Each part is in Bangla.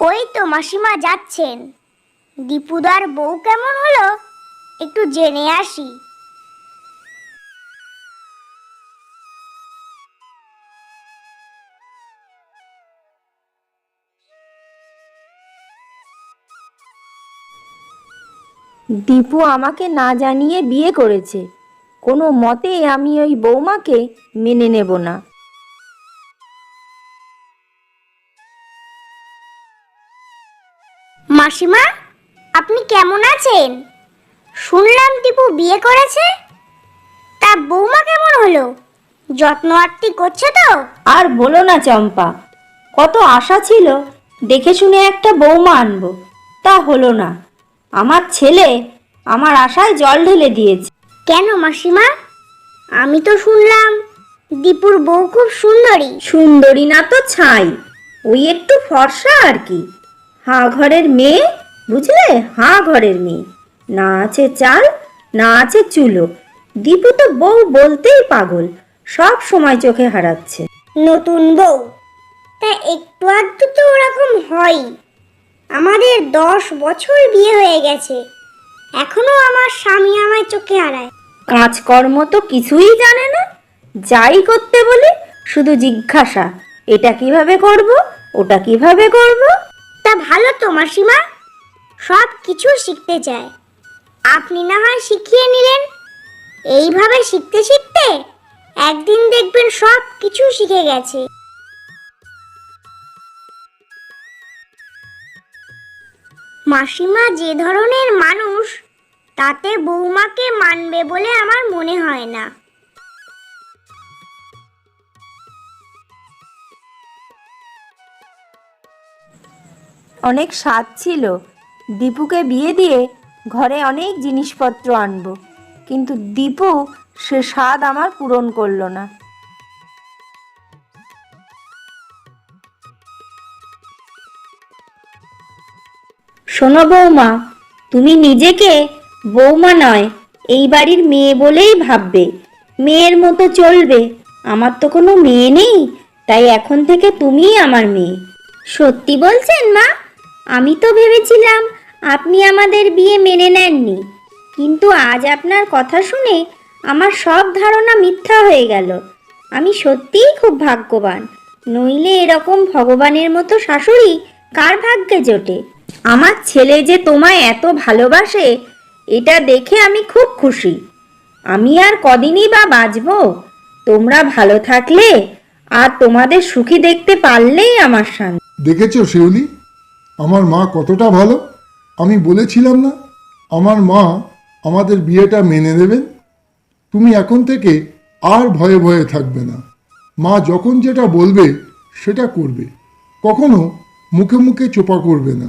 ওই তো মাসিমা যাচ্ছেন। দীপুদার বউ কেমন হলো? একটু জেনে আসি। দীপু আমাকে না জানিয়ে বিয়ে করেছে। কোনো মতেই আমি ওই বৌমাকে মেনে নেব না। মাসিমা আপনি কেমন আছেন? শুনলাম টিপু বিয়ে করেছে। তা বৌমা কেমন হলো? যত্ন আত্তি করছে তো? আর বলো না চম্পা কত আশা ছিল দেখে শুনে একটা বৌমা আনব তা হলো না। আমার ছেলে আমার আশায় জল ঢেলে দিয়েছে। কেন মাসিমা? আমি তো শুনলাম দীপুর বউ খুব সুন্দরী। সুন্দরী না তো ছাই ওই একটু ফর্সা আর কি। হাঁ ঘরের মেয়ে? বুঝলে? হাঁ ঘরের মেয়ে। না আছে চাল না আছে চুলো। দীপু তো বউ বলতেই পাগল। সব সময় চোখে হারাচ্ছে। নতুন বউ। তা একটু আধটু তো ওরকম হয় আমাদের দশ বছর বিয়ে হয়ে গেছে। এখনও আমার স্বামী আমায় চোখে হারায়। কাজকর্ম তো কিছুই জানে না। যাই করতে বলি শুধু জিজ্ঞাসা এটা কীভাবে করব ওটা কীভাবে করব? তা ভালো তো, মাসিমা। সব কিছু শিখতে চায়। আপনি না হয় শিখিয়ে নিলেন। এইভাবে শিখতে শিখতে একদিন দেখবেন সব কিছু শিখে গেছে। মাসিমা যে ধরনের মানুষ, তাতে বৌমাকে মানবে বলে আমার মনে হয় না। অনেক স্বাদ ছিল। দীপুকে বিয়ে দিয়ে ঘরে অনেক জিনিসপত্র আনব। কিন্তু দীপু সে স্বাদ আমার পূরণ করল না। শোনো বৌমা তুমি নিজেকে বৌমা নয় এই বাড়ির মেয়ে বলেই ভাববে। মেয়ের মতো চলবে। আমার তো কোনো মেয়ে নেই তাই এখন থেকে তুমিই আমার মেয়ে। সত্যি বলছেন মা? আমি তো ভেবেছিলাম আপনি আমাদের বিয়ে মেনে নেননি, কিন্তু আজ আপনার কথা শুনে আমার সব ধারণা মিথ্যা হয়ে গেল। আমি সত্যিই খুব ভাগ্যবান, নইলে এরকম ভগবানের মতো শাশুড়ি কার ভাগ্যে জোটে? আমার ছেলে যে তোমায় এত ভালোবাসে, এটা দেখে আমি খুব খুশি। আমি আর কদিনই বা বাঁচবো? তোমরা ভালো থাকলে আর তোমাদের সুখী দেখতে পারলেই আমার শান্তি দেখেছ, শিউলি? আমার মা কতটা ভালো, আমি বলেছিলাম না। আমার মা আমাদের বিয়েটা মেনে নেবেন। তুমি এখন থেকে আর ভয়ে ভয়ে থাকবে না। মা যখন যেটা বলবে, সেটা করবে। কখনো মুখে মুখে চোপা করবে না।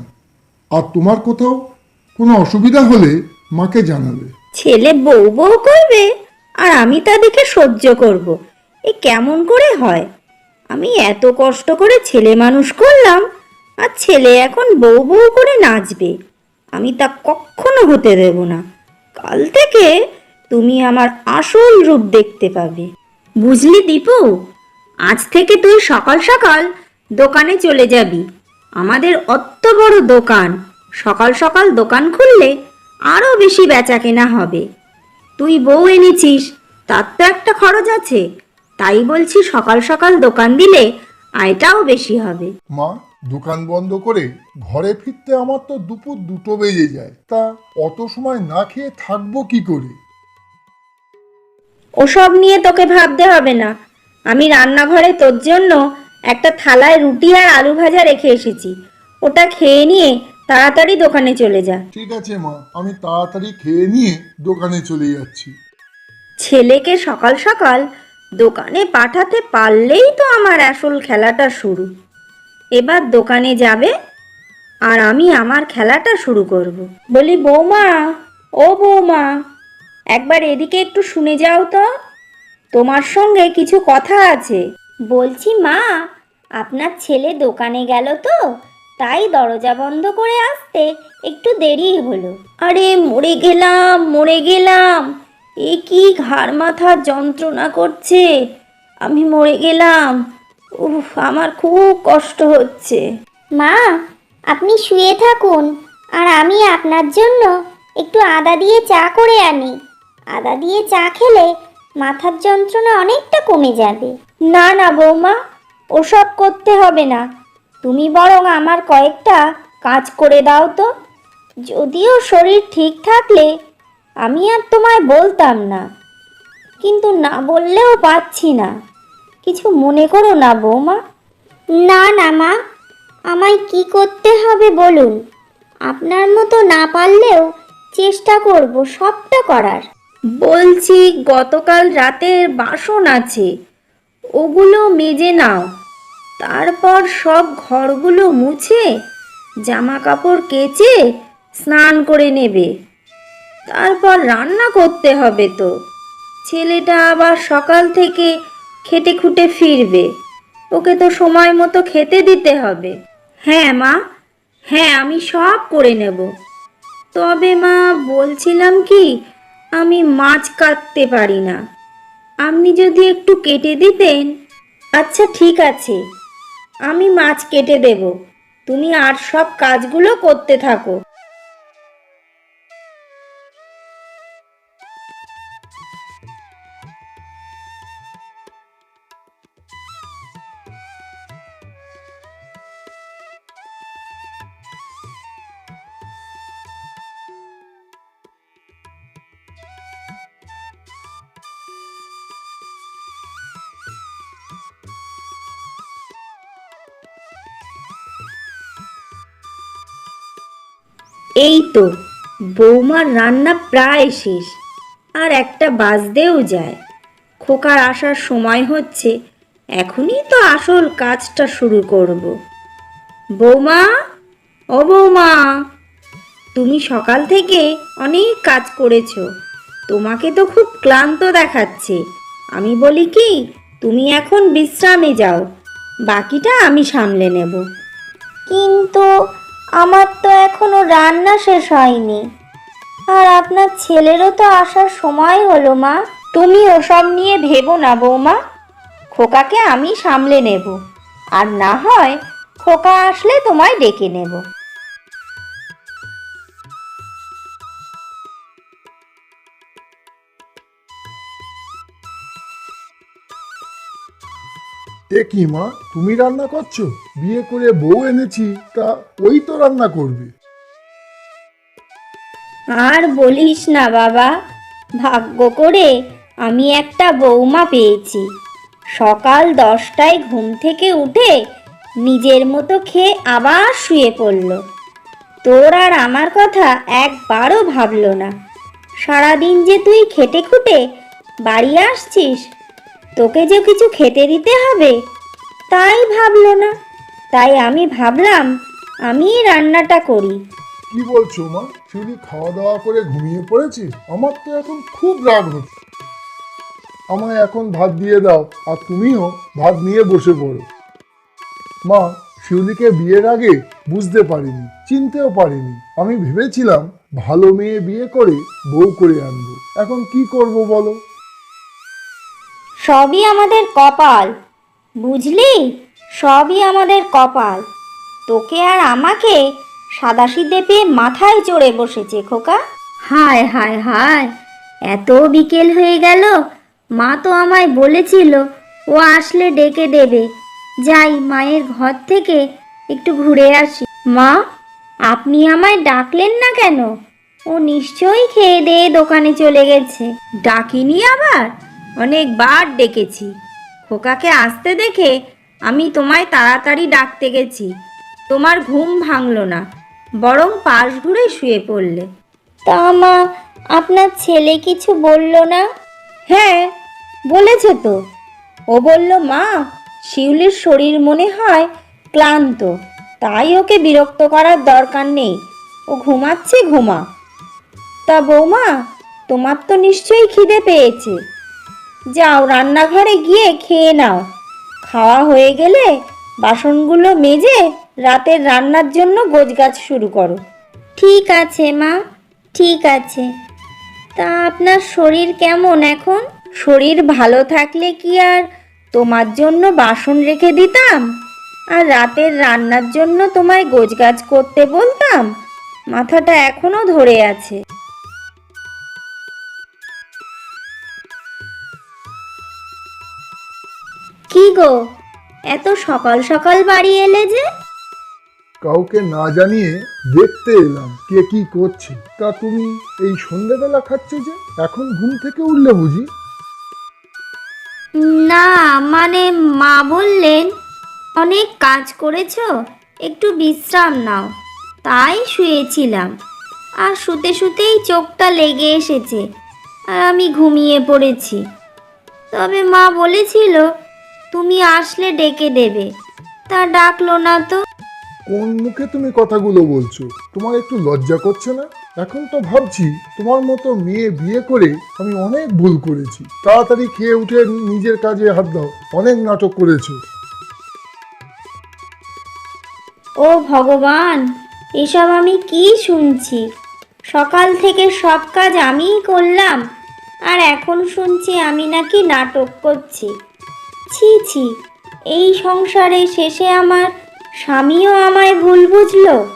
আর তোমার কোথাও কোনো অসুবিধা হলে মাকে জানাবে। ছেলে বউ বউ করবে, আর আমি তাদেরকে সহ্য করব। এ কেমন করে হয়? আমি এত কষ্ট করে ছেলে মানুষ করলাম আর ছেলে এখন বউ বউ করে নাচবে। আমি তা কখনো হতে দেব না। কাল থেকে তুমি আমার আসল রূপ দেখতে পাবে। বুঝলি দীপু? আজ থেকে তুই সকাল সকাল দোকানে চলে যাবি। আমাদের অত বড় দোকান। সকাল সকাল দোকান খুললে আরও বেশি বেচা কেনা হবে। তুই বউ এনেছিস, তার তো একটা খরচ আছে। তাই বলছি সকাল সকাল দোকান দিলে আয়টাও বেশি হবে। মা দোকান বন্ধ করে ঘরে ফিরতে আমার তো দুপুর দুটো বেজে যায়। তা অত সময় না খেয়ে থাকব কি করে? ওসব নিয়ে তোকে ভাবতে হবে না। আমি রান্নাঘরে তোর জন্য একটা থালায় রুটি আর আলু ভাজা রেখে এসেছি। ওটা খেয়ে নিয়ে তাড়াতাড়ি দোকানে চলে যা। ঠিক আছে মা আমি তাড়াতাড়ি খেয়ে নিয়ে দোকানে চলে যাচ্ছি। ছেলেকে সকাল সকাল দোকানে পাঠাতে পারলেই তো আমার আসল খেলাটা শুরু। এবার দোকানে যাবে আর আমি আমার খেলাটা শুরু করব। বলি, বৌমা, ও বৌমা, একবার এদিকে একটু শুনে যাও তো। তোমার সঙ্গে কিছু কথা আছে। বলছি, মা, আপনার ছেলে দোকানে গেল তো, তাই দরজা বন্ধ করে আসতে একটু দেরি হলো। আরে, মরে গেলাম মরে গেলাম। এ কি ঘাড় মাথার যন্ত্রণা করছে? আমি মরে গেলাম। উফ আমার খুব কষ্ট হচ্ছে। মা আপনি শুয়ে থাকুন আর আমি আপনার জন্য একটু আদা দিয়ে চা করে আনি। আদা দিয়ে চা খেলে মাথার যন্ত্রণা অনেকটা কমে যাবে। না না বৌমা ওসব করতে হবে না। তুমি বরং আমার কয়েকটা কাজ করে দাও তো। যদিও শরীর ঠিক থাকলে আমি আর তোমায় বলতাম না কিন্তু না বললেও পাচ্ছি না। কিছু মনে করো না বৌমা। না না মা। আমায় কি করতে হবে বলুন? আপনার মতো না পারলেও চেষ্টা করব সবটা করার। বলছি গতকাল রাতের বাসন আছে ওগুলো মেজে নাও। তারপর সব ঘরগুলো মুছে জামা কাপড় কেচে স্নান করে নেবে। তারপর রান্না করতে হবে তো। ছেলেটা আবার সকাল থেকে খেটে খুঁটে ফিরবে। ওকে তো সময় মতো খেতে দিতে হবে। হ্যাঁ মা। হ্যাঁ আমি সব করে নেব। তবে মা, বলছিলাম কি, আমি মাছ কাটতে পারি না। আপনি যদি একটু কেটে দিতেন। আচ্ছা ঠিক আছে। আমি মাছ কেটে দেব। তুমি আর সব কাজগুলো করতে থাকো। এই তো, বৌমার রান্না প্রায় শেষ, আর একটা বাজতেও যায়। খোকার আসার সময় হচ্ছে, এখনই তো আসল কাজটা শুরু করব। বৌমা, ও বৌমা, তুমি সকাল থেকে অনেক কাজ করেছ, তোমাকে তো খুব ক্লান্ত দেখাচ্ছে। আমি বলি কি, তুমি এখন বিশ্রামে যাও, বাকিটা আমি সামলে নেব। কিন্তু আমার তো এখনও রান্না শেষ হয়নি। আর আপনার ছেলেরও তো আসার সময় হলো মা। তুমি ওসব নিয়ে ভেবো না বৌমা। খোকাকে আমি সামলে নেব। আর না হয় খোকা আসলে তোমায় ডেকে নেব। এ কি মা, তুমি রান্না করছ? বিয়ে করে বউ এনেছি, তা ওই তো রান্না করবে। আর বলিস না বাবা, ভাগ্য করে আমি একটা বৌমা পেয়েছি। সকাল দশটায় ঘুম থেকে উঠে নিজের মতো খেয়ে আবার শুয়ে পড়ল। তোর আর আমার কথা একবারও ভাবলো না। সারাদিন যে তুই খেটে খুটে বাড়ি আসছিস তোকে যে কিছু খেতে দিতে হবে? তাই ভাবলো না। তাই আমি ভাবলাম আমি রান্নাটা করি। কি বলছো মা? শিউলি খাওয়া দাওয়া করে ঘুমিয়ে পড়েছে আমার তো এখন খুব রাগ হচ্ছে। আমায় এখন ভাত দিয়ে দাও, আর তুমিও ভাত নিয়ে বসে পড়ো। মা, শিউলিকে বিয়ের আগে বুঝতে পারিনি, চিনতেও পারিনি। আমি ভেবেছিলাম, ভালো মেয়ে বিয়ে করে বউ করে আনব। এখন কি করব বলো? সবই আমাদের কপাল, বুঝলি? সবই আমাদের কপাল। তোকে আর আমাকে সাদাসিদে পেয়ে মাথায় চড়ে বসেছে, খোকা। হায় হায় হায়, এত বিকেল হয়ে গেল। মা তো আমায় বলেছিল, ও আসলে ডেকে দেবে। যাই, মায়ের ঘর থেকে একটু ঘুরে আসি। মা, আপনি আমায় ডাকলেন না কেন? ও নিশ্চয়ই খেয়ে দিয়ে দোকানে চলে গেছে। ডাকিনি আবার? অনেকবার ডেকেছি। খোকাকে আসতে দেখে আমি তোমায় তাড়াতাড়ি ডাকতে গেছি। তোমার ঘুম ভাঙল না বরং পাশ ঘুরে শুয়ে পড়লে। তা মা আপনার ছেলে কিছু বলল না? হ্যাঁ বলেছে তো। ও বলল মা শিউলির শরীর মনে হয় ক্লান্ত তাই ওকে বিরক্ত করার দরকার নেই। ও ঘুমাচ্ছে ঘুমা। তা বৌমা তোমার তো নিশ্চয়ই খিদে পেয়েছে। যাও রান্নাঘরে গিয়ে খেয়ে নাও। খাওয়া হয়ে গেলে বাসনগুলো মেজে রাতের রান্নার জন্য গোছগাছ শুরু করো। ঠিক আছে মা। ঠিক আছে। তা আপনার শরীর কেমন এখন? শরীর ভালো থাকলে কি আর তোমার জন্য বাসন রেখে দিতাম? আর রাতের রান্নার জন্য তোমায় গোছগাছ করতে বলতাম? মাথাটা এখনও ধরে আছে। কি গো? এত সকাল সকাল বাড়ি এলে যে? কাউকে না জানিয়ে দেখতে এলাম কে কি করছে। তা তুমি এই সন্ধেবেলা খাচ্ছ যে? এখন ঘুম থেকে উঠলে বুঝি? না মানে মা বললেন অনেক কাজ করেছ একটু বিশ্রাম নাও। তাই শুয়েছিলাম। আর শুতে শুতেই চোখটা লেগে এসেছে আর আমি ঘুমিয়ে পড়েছি। তবে মা বলেছিল তুমি আসলে ডেকে দেবে। তা ডাকলো না তো। কোন মুখে তুমি কথাগুলো বলছো? তোমার একটু লজ্জা করছে না? এখন তো ভাবছি তোমার মতো মেয়ে বিয়ে করে আমি অনেক ভুল করেছি। তাড়াতাড়ি খেয়ে উঠে নিজের কাজে হাত দাও। অনেক নাটক করেছ। ও ভগবান এসব আমি কি শুনছি? সকাল থেকে সব কাজ আমিই করলাম আর এখন শুনছি আমি নাকি নাটক করছি। ছি ছি। এই সংসারে শেষে আমার স্বামীও আমায় ভুল বুঝলো।